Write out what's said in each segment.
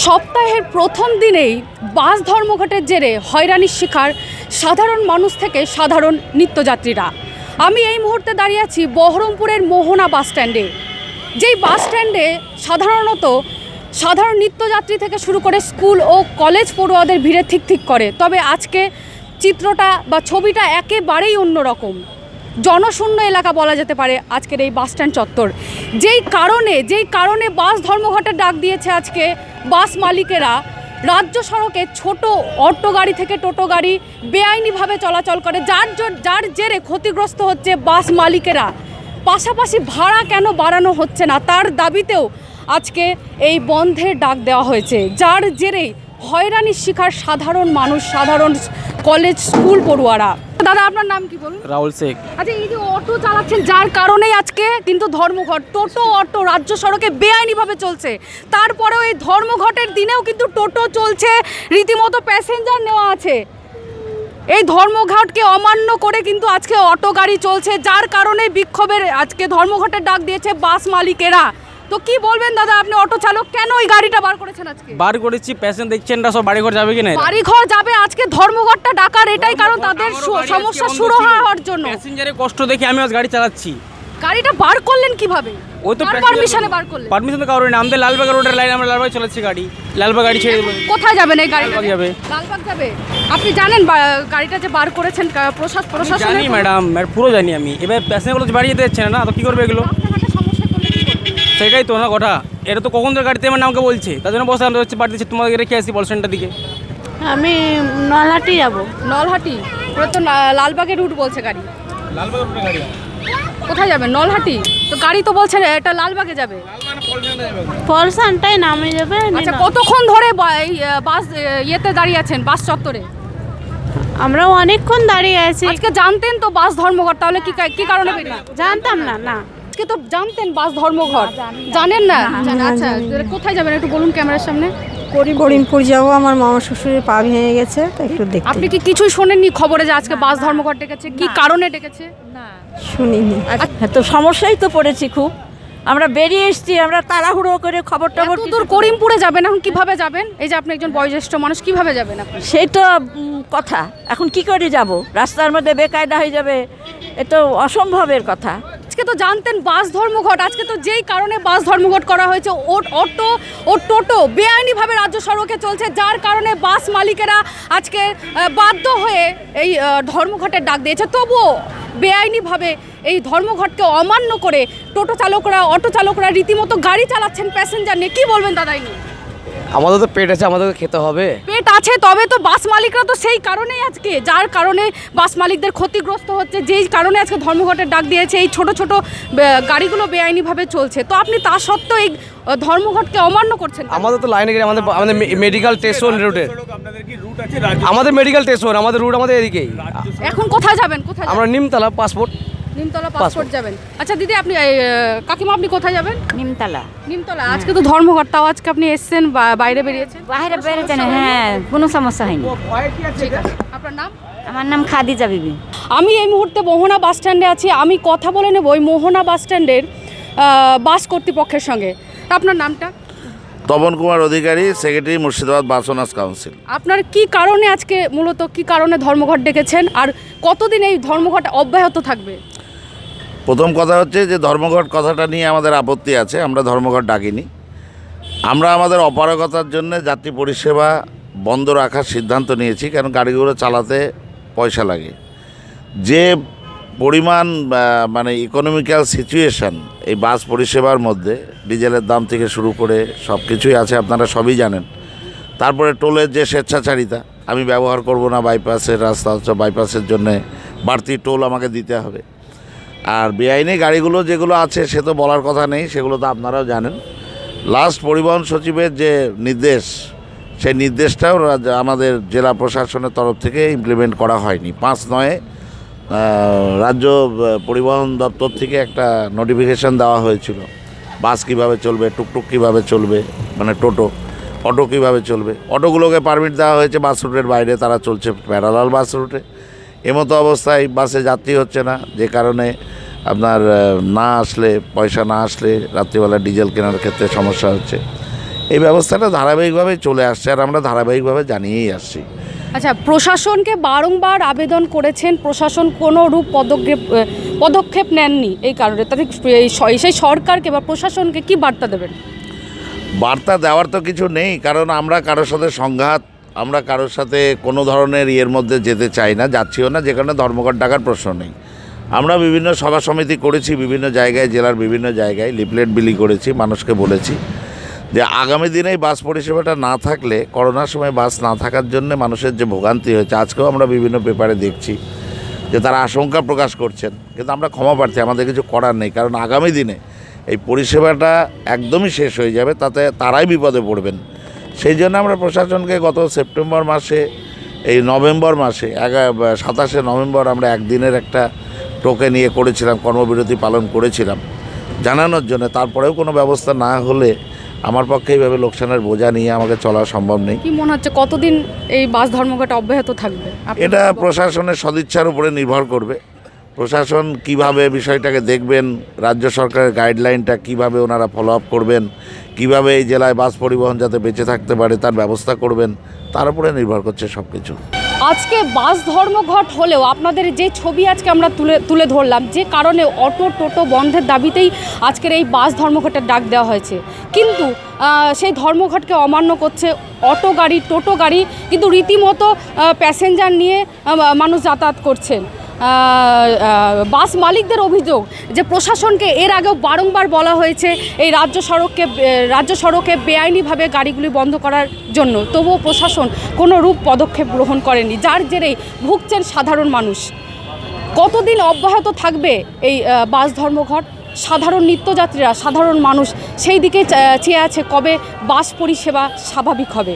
সপ্তাহের প্রথম দিনেই বাস ধর্মঘটের জেরে হয়রানির শিকার সাধারণ মানুষ থেকে সাধারণ নিত্যযাত্রীরা। আমি এই মুহূর্তে দাঁড়িয়ে আছি বহরমপুরের মোহনা বাস স্ট্যান্ডে। যেই বাস স্ট্যান্ডে সাধারণত সাধারণ নিত্যযাত্রী থেকে শুরু করে স্কুল ও কলেজ পড়ুয়াদের ভিড়ে ঠিক ঠিক করে। তবে আজকে চিত্রটা বা ছবিটা একেবারেই অন্যরকম। জনশূন্য এলাকা বলা যেতে পারে আজকের এই বাস স্ট্যান্ড চত্বর। যেই কারণে যেই কারণে বাস ধর্মঘটের ডাক দিয়েছে আজকে বাস মালিকেরা, রাজ্য সড়কে ছোট অটো গাড়ি থেকে টোটো গাড়ি বেআইনিভাবে চলাচল করে, যার যার জেরে ক্ষতিগ্রস্ত হচ্ছে বাস মালিকেরা। পাশাপাশি ভাড়া কেন বাড়ানো হচ্ছে না? তার দাবিতেও আজকে এই বন্ধের ডাক দেওয়া হয়েছে। যার জেরেই হয়রানির শিকার সাধারণ মানুষ সাধারণ কলেজ স্কুল পড়ুয়ারা। দাদা আপনার নাম কি বলুন? রাহুল শেখ। আচ্ছা এই যে অটো চালাচ্ছেন যার কারণেই আজকে কিন্তু ধর্মঘট টোটো অটো রাজ্য সড়কে বেআইনিভাবে চলছে। তারপরেও এই ধর্মঘটের দিনেও কিন্তু টোটো চলছে রীতিমতো প্যাসেঞ্জার নেওয়া আছে। এই ধর্মঘটকে অমান্য করে কিন্তু আজকে অটো গাড়ি চলছে যার কারণে বিক্ষোভের আজকে ধর্মঘটের ডাক দিয়েছে বাস মালিকেরা। তো কি বলবেন দাদা আপনি অটো চালক কেন ওই গাড়িটা বার করেছেন আজকে? বার করেছি পেশেন্ট দেখছেন না সব বাড়ি ঘর যাবে কি না বাড়িঘর যাবে আজকে ধর্মঘটটা ডাকার এটাই কারণ তাদের সমস্যা শুরু হওয়ার জন্য। প্যাসেঞ্জারের কষ্ট দেখে আমি আজ গাড়ি চালাচ্ছি। গাড়িটা বার করলেন কীভাবে? ওই তো পারমিশনে বার করলেন? পারমিশন তো কারণে আমাদের লালবাগ রোডের লাইন আমরা লালবাগ চালাচ্ছি গাড়ি। লালবাগ গাড়ি ছেড়ে দেবো। কোথায় যাবেন এই গাড়ি লালবাগ যাবে। লালবাগ যাবে? আপনি জানেন বা- গাড়িটা যে বার করেছেন কা- প্রশাস প্রশাসন জানি ম্যাডাম পুরো জানি আমি। এবার প্যাসেঞ্জারগুলো তো বাড়ি যেতে যাচ্ছে না তো কি করবে এগুলো সমস্যা করলে কি করবেন? সেটাই তো না কথা। এটা তো কখন ধরে গাড়িতে আমার নামকে বলছে। তার জন্য বসে আমরা হচ্ছে বাড়ি দিচ্ছে তোমাদেরকে রেখে আসি বল সেন্টার দিকে। আমি নলহাটি যাব। নলহাটি? পুরো তো লালবাগের রুট বলছে গাড়ি। লালবাগ রোডের গাড়ি কোথায় যাবে? নলহাটি? তো গাড়ি তো বলছে এটা লালবাগে যাবে। পলসানটাই নামে যাবে আচ্ছা কতক্ষণ ধরে বাস ইয়েতে দাঁড়িয়ে আছেন বাস চত্বরে? আমরা অনেকক্ষণ দাঁড়িয়ে আছি। আজকে জানতেন তো বাস ধর্মঘট তাহলে কি কা- কারণে জানতাম না না। আজকে তো জানতেন বাস ধর্মঘট। জানেন না? আচ্ছা তাহলে কোথায় যাবেন একটু বলুন ক্যামেরার সামনে? করিমপুর যাব আমার মামা শ্বশুরের পা ভেঙে গেছে তো একটু দেখতে। আপনি কি কিছুই শোনেননি খবরে যে আজকে বাস ধর্মঘট ডেকেছে? কি কারণে ডেকেছে? না শুনিনি। হ্যাঁ, তো সমস্যাই তো পড়েছি খুব। আমরা বেরিয়ে এসেছি আমরা তাড়াহুড়ো করে খবর টবর দূর করিমপুরে যাবেন এখন কীভাবে যাবেন? এই যে আপনি একজন বয়োজ্যেষ্ঠ মানুষ কীভাবে যাবেন আপনি? সেই তো কথা। এখন কি করে যাব? রাস্তার মধ্যে বেকায়দা হয়ে যাবে এ তো অসম্ভবের কথা। আজকে তো জানতেন বাস ধর্মঘট আজকে তো যেই কারণে বাস ধর্মঘট করা হয়েছে ও অটো ও টোটো বেআইনিভাবে রাজ্য সড়কে চলছে, যার কারণে বাস মালিকেরা আজকে বাধ্য হয়ে এই ধর্মঘটের ডাক দিয়েছে। তবুও বেআইনিভাবে এই ধর্মঘটকে অমান্য করে টোটো চালকরা, অটো চালকরা রীতিমতো গাড়ি চালাচ্ছেন প্যাসেঞ্জার নিয়ে। কী বলবেন দাদা এই নিয়ে? আমাদের তো পেট আছে আমাদেরকে খেতে হবে। পেট আছে তবে তো বাস মালিকরা তো সেই কারণেই আজকে যার কারণে বাস মালিকদের ক্ষতিগ্রস্ত হচ্ছে যেই কারণে আজকে ধর্মঘটের ডাক দিয়েছে এই ছোট ছোট গাড়িগুলো বেআইনিভাবে চলছে। তো আপনি তা সত্ত্বেও এই ধর্মঘটকে অমান্য করছেন আমাদের তো লাইনে গেলে আমাদের আমাদের মেডিকেল স্টেশন রুটে আমাদের মেডিকেল স্টেশন আমাদের রুট আমাদের এদিকেই। এখন কোথায় যাবেন কোথায় আমরা নিমতলা পাসপোর্ট নিমতলা পাসপোর্ট যাবেন। আচ্ছা দিদি আপনি কাকিমা আপনি কোথায় যাবেন? নিমতলা। নিমতলা। আজকে তো ধর্মঘট তাও আজকে আপনি এসছেন বা- বাইরে বেরিয়েছেন। বাইরে বেরোতে না হ্যাঁ কোনো সমস্যা হয়নি। ঠিক আছে। আপনার নাম? আমার নাম খাদিজা বিবি। আমি এই মুহূর্তে মোহনা বাস স্ট্যান্ডে আছি। আমি কথা বলে নেব ওই মোহনা বাস স্ট্যান্ডের বাস কর্তৃপক্ষের সঙ্গে। আপনার নামটা? Tapan Kumar Adhikari secretary Murshidabad bus owners council. আপনার কি কারণে আজকে মূলত কি কারণে ধর্মঘট ডেকেছেন? আর কতদিন এই ধর্মঘট অব্যাহত থাকবে? প্রথম কথা হচ্ছে যে ধর্মঘট কথাটা নিয়ে আমাদের আপত্তি আছে, আমরা ধর্মঘট ডাকিনি। আমরা আমাদের অপারগতার জন্য যাত্রী পরিষেবা বন্ধ রাখার সিদ্ধান্ত নিয়েছি, কারণ গাড়িগুলো চালাতে পয়সা লাগে। যে পরিমাণ মানে ইকোনমিক্যাল সিচুয়েশান এই বাস পরিষেবার মধ্যে, ডিজেলের দাম থেকে শুরু করে সব কিছুই আছে, আপনারা সবই জানেন। তারপরে টোলের যে স্বেচ্ছাচারিতা, আমি ব্যবহার করব না বাইপাসের রাস্তা বাইপাসের জন্যে বাড়তি টোল আমাকে দিতে হবে। আর বেআইনি গাড়িগুলো যেগুলো আছে, সে তো বলার কথা নেই, সেগুলো তো আপনারাও জানেন। লাস্ট পরিবহন সচিবের যে নির্দেশ, সেই নির্দেশটাও আমাদের জেলা প্রশাসনের তরফ থেকে ইমপ্লিমেন্ট করা হয়নি। পাঁচ নয়ে রাজ্য পরিবহন দপ্তর থেকে একটা নোটিফিকেশন দেওয়া হয়েছিল। বাস কীভাবে চলবে, টুকটুক কীভাবে চলবে মানে টোটো, অটো কীভাবে চলবে, অটোগুলোকে পারমিট দেওয়া হয়েছে, বাস রুটের বাইরে তারা চলছে প্যারালাল বাস রুটে। এমতো অবস্থায় বাসে যাত্রী হচ্ছে না যে কারণে আপনার না আসলে পয়সা না আসলে রাত্রিবেলা ডিজেল কেনার ক্ষেত্রে সমস্যা হচ্ছে। এই ব্যবস্থাটা ধারাবাহিকভাবে চলে আসছে আর আমরা ধারাবাহিকভাবে জানিয়েই আসছি। আচ্ছা প্রশাসনকে বারংবার আবেদন করেছেন প্রশাসন কোনো রূপ পদক্ষেপ পদক্ষেপ নেননি এই কারণে। এই সেই সরকারকে বা প্রশাসনকে কি বার্তা দেবেন? বার্তা দেওয়ার তো কিছু নেই কারণ আমরা কারোর সাথে সংঘাত আমরা কারোর সাথে কোনো ধরনের ইয়ের মধ্যে যেতে চাই না, যাচ্ছিও না যেখানে ধর্মঘট ডাকার প্রশ্ন নেই। আমরা বিভিন্ন সভা সমিতি করেছি, বিভিন্ন জায়গায়, জেলার বিভিন্ন জায়গায়, লিফলেট বিলি করেছি, মানুষকে বলেছি যে আগামী দিনে বাস পরিষেবাটা না থাকলে, করোনার সময় বাস না থাকার জন্য মানুষের যে ভোগান্তি হয়েছে, আজকেও আমরা বিভিন্ন পেপারে দেখছি যে তারা আশঙ্কা প্রকাশ করছেন। কিন্তু আমরা ক্ষমা প্রার্থী, আমাদের কিছু করার নেই, কারণ আগামী দিনে এই পরিষেবাটা একদমই শেষ হয়ে যাবে, তাতে তারাই বিপদে পড়বেন। সেই জন্য আমরা প্রশাসনকে গত সেপ্টেম্বর মাসে এই নভেম্বর মাসে সাতাশে নভেম্বর আমরা একদিনের একটা টোকে নিয়ে করেছিলাম কর্মবিরতি পালন করেছিলাম। জানানোর জন্য তারপরেও কোনো ব্যবস্থা না হলে আমার পক্ষে এইভাবে লোকসানের বোঝা নিয়ে আমাকে চলা সম্ভব নেই। কি মনে হচ্ছে কতদিন এই বাস ধর্মঘট অব্যাহত থাকবে? এটা প্রশাসনের সদিচ্ছার উপরে নির্ভর করবে। প্রশাসন কীভাবে বিষয়টাকে দেখবেন রাজ্য সরকারের গাইডলাইনটা কীভাবে ওনারা ফলো আপ করবেন কীভাবে এই জেলায় বাস পরিবহন যাতে বেঁচে থাকতে পারে, তার ব্যবস্থা করবেন, তার উপরে নির্ভর করছে সব কিছু আজকে বাস ধর্মঘট হলেও আপনাদের যে ছবি আজকে আমরা তুলে তুলে ধরলাম, যে কারণে অটো, টোটো বন্ধের দাবিতেই আজকের এই বাস ধর্মঘটের ডাক দেওয়া হয়েছে। কিন্তু সেই ধর্মঘটকে অমান্য করছে অটো গাড়ি, টোটো গাড়ি, কিন্তু রীতিমতো প্যাসেঞ্জার নিয়ে মানুষ যাতায়াত করছেন। বাস মালিকদের অভিযোগ যে প্রশাসনকে এর আগেও বারংবার বলা হয়েছে এই রাজ্য সড়ককে রাজ্য সড়কে বেআইনিভাবে গাড়িগুলি বন্ধ করার জন্য। তবুও প্রশাসন কোনো রূপ পদক্ষেপ গ্রহণ করেনি, যার জেরেই ভুগছেন সাধারণ মানুষ। কতদিন অব্যাহত থাকবে এই বাস ধর্মঘট? সাধারণ নিত্যযাত্রীরা, সাধারণ মানুষ সেই দিকে চেয়ে আছে কবে বাস পরিষেবা স্বাভাবিক হবে।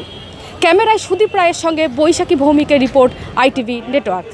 ক্যামেরায় সুদীপ রায়ের সঙ্গে বৈশাখী ভৌমিকের রিপোর্ট আইটিভি নেটওয়ার্ক।